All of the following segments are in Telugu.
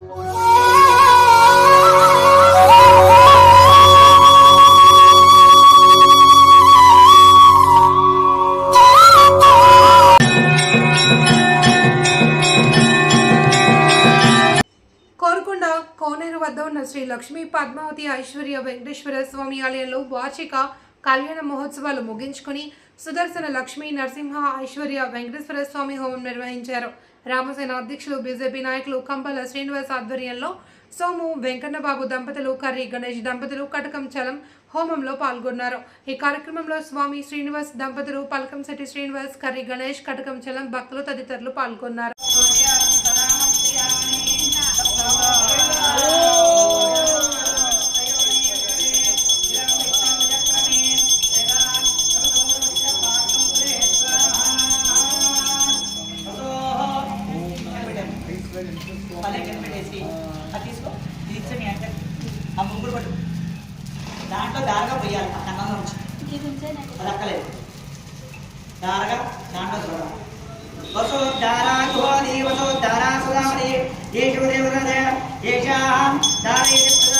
కోరుకొండ కోనేరు వద్ద ఉన్న శ్రీ లక్ష్మీ పద్మావతి ఐశ్వర్య వెంకటేశ్వర స్వామి ఆలయంలో వార్షిక కళ్యాణ మహోత్సవాలు ముగించుకొని సుదర్శన లక్ష్మి నరసింహ ఐశ్వర్య వెంకటేశ్వర స్వామి హోమం నిర్వహించారు. రామసేన అధ్యక్షులు బీజేపీ నాయకులు కంపల శ్రీనివాస్ ఆధ్వర్యంలో సోము వెంకన్నబాబు దంపతులు కర్రీ గణేష్ దంపతులు కటకం చలం హోమంలో పాల్గొన్నారు. ఈ కార్యక్రమంలో స్వామి శ్రీనివాస్ దంపతులు పలకంశెట్టి శ్రీనివాస్ కర్రీ గణేష్ కటకం చలం భక్తులు తదితరులు పాల్గొన్నారు. అది అక్కలేదు దారగా దాంట్లో చూడాలి వసోద్ధారా యువతి వసోద్ధారా సుధామణి ఏషు దేవత ఏషాం దారేతి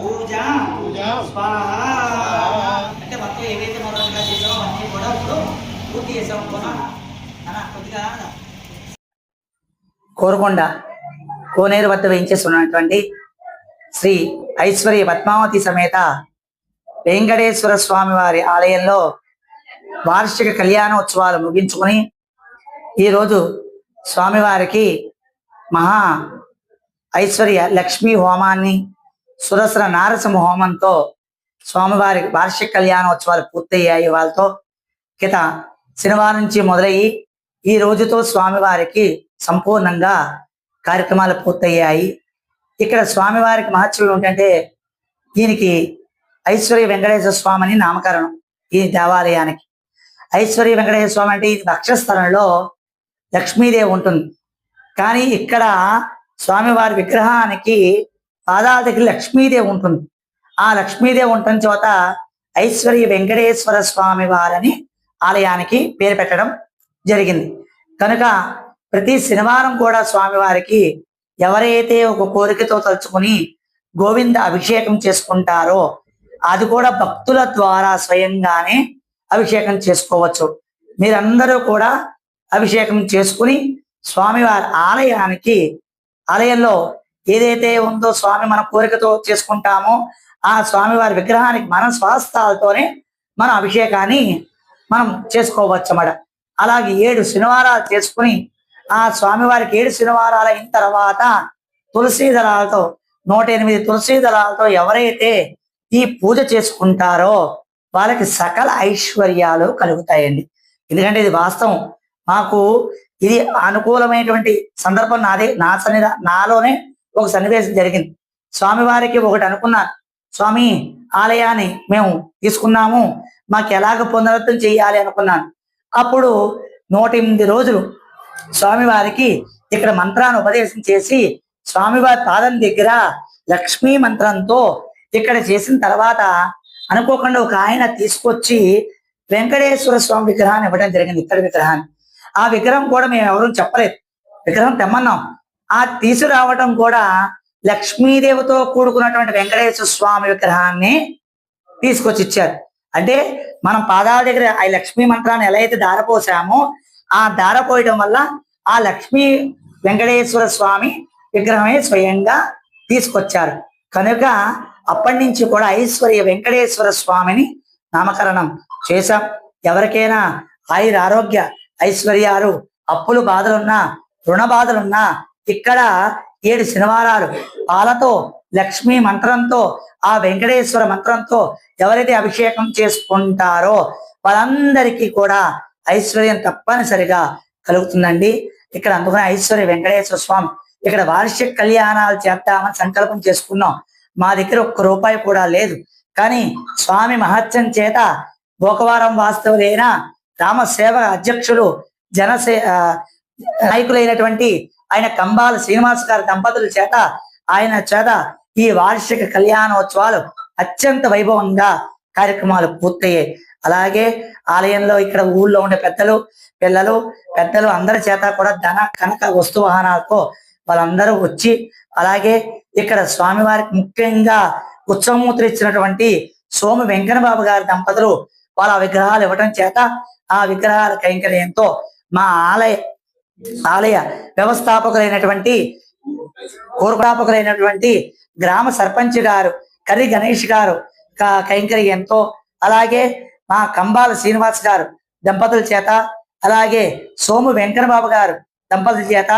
పూజ స్వాహ స్వాహా. అంటే మొత్తం ఏవైతే మొదలుగా చేసామో కూడా ఇప్పుడు పూర్తి చేసాం కొద్దిగా కోరుకొండ కోనేరు వద్ద వేయించేస్తున్నటువంటి శ్రీ ఐశ్వర్య పద్మావతి సమేత వెంకటేశ్వర స్వామి వారి ఆలయంలో వార్షిక కళ్యాణోత్సవాలు ముగించుకొని ఈరోజు స్వామివారికి మహా ఐశ్వర్య లక్ష్మీ హోమాన్ని సురసర నారసింహ హోమంతో స్వామివారి వార్షిక కళ్యాణోత్సవాలు పూర్తయ్యాయి. వాళ్ళతో కిత శనివారం నుంచి మొదలయ్యి ఈ రోజుతో స్వామివారికి సంపూర్ణంగా కార్యక్రమాలు పూర్తయ్యాయి. ఇక్కడ స్వామివారికి మహత్యం ఏంటంటే దీనికి ఐశ్వర్య వెంకటేశ్వర స్వామి అని నామకరణం ఈ దేవాలయానికి. ఐశ్వర్య వెంకటేశ్వర స్వామి అంటే ఇది వక్షస్థలంలో లక్ష్మీదేవి ఉంటుంది. కానీ ఇక్కడ స్వామివారి విగ్రహానికి పాదాల దగ్గర లక్ష్మీదేవి ఉంటుంది. ఆ లక్ష్మీదేవి ఉంటున్న చోట ఐశ్వర్య వెంకటేశ్వర స్వామి వారని ఆలయానికి పేరు పెట్టడం జరిగింది. కనుక ప్రతి శనివారం కూడా స్వామివారికి ఎవరైతే ఒక కోరికతో తలుచుకుని గోవింద అభిషేకం చేసుకుంటారో అది కూడా భక్తుల ద్వారా స్వయంగానే అభిషేకం చేసుకోవచ్చు. మీరందరూ కూడా అభిషేకం చేసుకుని స్వామివారి ఆలయానికి ఆలయంలో ఏదైతే ఉందో స్వామి మన కోరికతో చేసుకుంటామో ఆ స్వామివారి విగ్రహానికి మన స్వాస్థాలతోనే మన అభిషేకాన్ని మనం చేసుకోవచ్చు అన్నమాట. అలాగే ఏడు శనివారాలు చేసుకుని ఆ స్వామివారికి ఏడు శనివారాలు అయిన తర్వాత తులసి దళాలతో నూట ఎనిమిది తులసీ దళాలతో ఎవరైతే ఈ పూజ చేసుకుంటారో వాళ్ళకి సకల ఐశ్వర్యాలు కలుగుతాయండి. ఎందుకంటే ఇది వాస్తవం. మాకు ఇది అనుకూలమైనటువంటి సందర్భం నాదే నా సన్నిధ నాలోనే ఒక సన్నివేశం జరిగింది. స్వామివారికి ఒకటి అనుకున్నాను స్వామి ఆలయాన్ని మేము తీసుకున్నాము మాకు ఎలాగ పునరుద్ధం చేయాలి అనుకున్నాను. అప్పుడు నూట ఎనిమిది రోజులు స్వామివారికి ఇక్కడ మంత్రాన్ని ఉపదేశం చేసి స్వామివారి పాదం దగ్గర లక్ష్మీ మంత్రంతో ఇక్కడ చేసిన తర్వాత అనుకోకుండా ఒక ఆయన తీసుకొచ్చి వెంకటేశ్వర స్వామి విగ్రహాన్ని ఇవ్వడం జరిగింది ఇక్కడ విగ్రహాన్ని. ఆ విగ్రహం కూడా మేము ఎవరూ చెప్పలేదు. విగ్రహం తెమ్మన్నాం. ఆ తీసుకురావటం కూడా లక్ష్మీదేవితో కూడుకున్నటువంటి వెంకటేశ్వర స్వామి విగ్రహాన్ని తీసుకొచ్చి ఇచ్చారు. అంటే మనం పాదాల దగ్గర ఆ లక్ష్మీ మంత్రాన్ని ఎలా అయితే దారపోసామో ఆ దారపోయడం వల్ల ఆ లక్ష్మీ వెంకటేశ్వర స్వామి విగ్రహమే స్వయంగా తీసుకొచ్చారు. కనుక అప్పటి నుంచి కూడా ఐశ్వర్య వెంకటేశ్వర స్వామిని నామకరణం చేశాం. ఎవరికైనా ఆయుర ఆరోగ్య ఐశ్వర్యాలు అప్పులు బాధలున్నా రుణ బాధలున్నా ఇక్కడ ఏడు శనివారాలు పాలతో లక్ష్మీ మంత్రంతో ఆ వెంకటేశ్వర మంత్రంతో ఎవరైతే అభిషేకం చేసుకుంటారో వాళ్ళందరికీ కూడా ఐశ్వర్యం తప్పనిసరిగా కలుగుతుందండి. ఇక్కడ అందుకని ఐశ్వర్య వెంకటేశ్వర స్వామి ఇక్కడ వార్షిక కళ్యాణాలు చేద్దామని సంకల్పం చేసుకున్నాం. మా దగ్గర ఒక్క రూపాయి కూడా లేదు. కానీ స్వామి మహత్యం చేత గోకవారం వాస్తవులైన రామ సేవ అధ్యక్షులు జనసే నాయకులైనటువంటి ఆయన కంబాల శ్రీనివాస్ గారి దంపతుల చేత ఆయన చేత ఈ వార్షిక కళ్యాణోత్సవాలు అత్యంత వైభవంగా కార్యక్రమాలు పూర్తయ్యాయి. అలాగే ఆలయంలో ఇక్కడ ఊళ్ళో ఉండే పెద్దలు పిల్లలు పెద్దలు అందరి చేత కూడా ధన కనక వస్తు వాహనాలతో వాళ్ళందరూ వచ్చి అలాగే ఇక్కడ స్వామివారికి ముఖ్యంగా ఉత్సవమూర్తులు ఇచ్చినటువంటి సోము వెంకటబాబు బాబు గారి దంపతులు వాళ్ళ విగ్రహాలు ఇవ్వటం చేత ఆ విగ్రహాల కైంకర్యంతో మా ఆలయ ఆలయ వ్యవస్థాపకులైనటువంటి కూరపాపకులైనటువంటి గ్రామ సర్పంచ్ గారు కర్రి గణేష్ గారు కైంకర్యంతో అలాగే మా కంబాల శ్రీనివాస్ గారు దంపతుల చేత అలాగే సోము వెంకన్న బాబు గారు దంపతుల చేత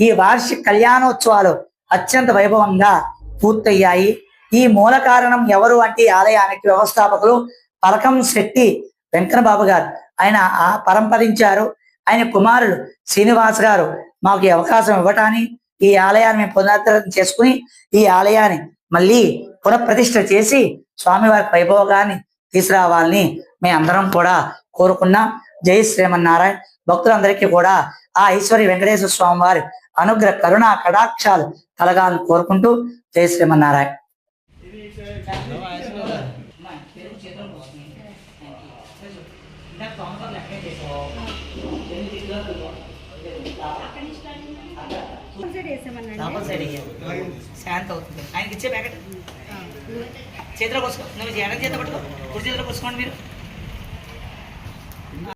ఈ వార్షిక కళ్యాణోత్సవాలు అత్యంత వైభవంగా పూర్తయ్యాయి. ఈ మూల కారణం ఎవరు అంటే ఆలయానికి వ్యవస్థాపకులు పలకం శెట్టి వెంకటబాబు గారు. ఆయన ఆ పరంపరించారు. ఆయన కుమారుడు శ్రీనివాస్ గారు మాకు అవకాశం ఇవ్వటాన్ని ఈ ఆలయాన్ని మేము పునరుద్ధరణ చేసుకుని ఈ ఆలయాన్ని మళ్ళీ పునఃప్రతిష్ఠ చేసి స్వామివారి వైభోగాన్ని తీసుకురావాలని మేమందరం కూడా కోరుకున్నాం. జై శ్రీమన్నారాయణ. భక్తులందరికీ కూడా ఆ ఈశ్వరి వెంకటేశ్వర స్వామి వారి అనుగ్రహ కరుణ కటాక్షాలు కలగాలని కోరుకుంటూ జై శ్రీమన్నారాయణ. శాంత అవుతుంది ఆయనకి ఇచ్చే ప్యాకెట్ చేతిలో పోసుకో. నువ్వు ఎడం చేత పట్టుకో కుడి చేతిలో పోసుకోండి మీరు.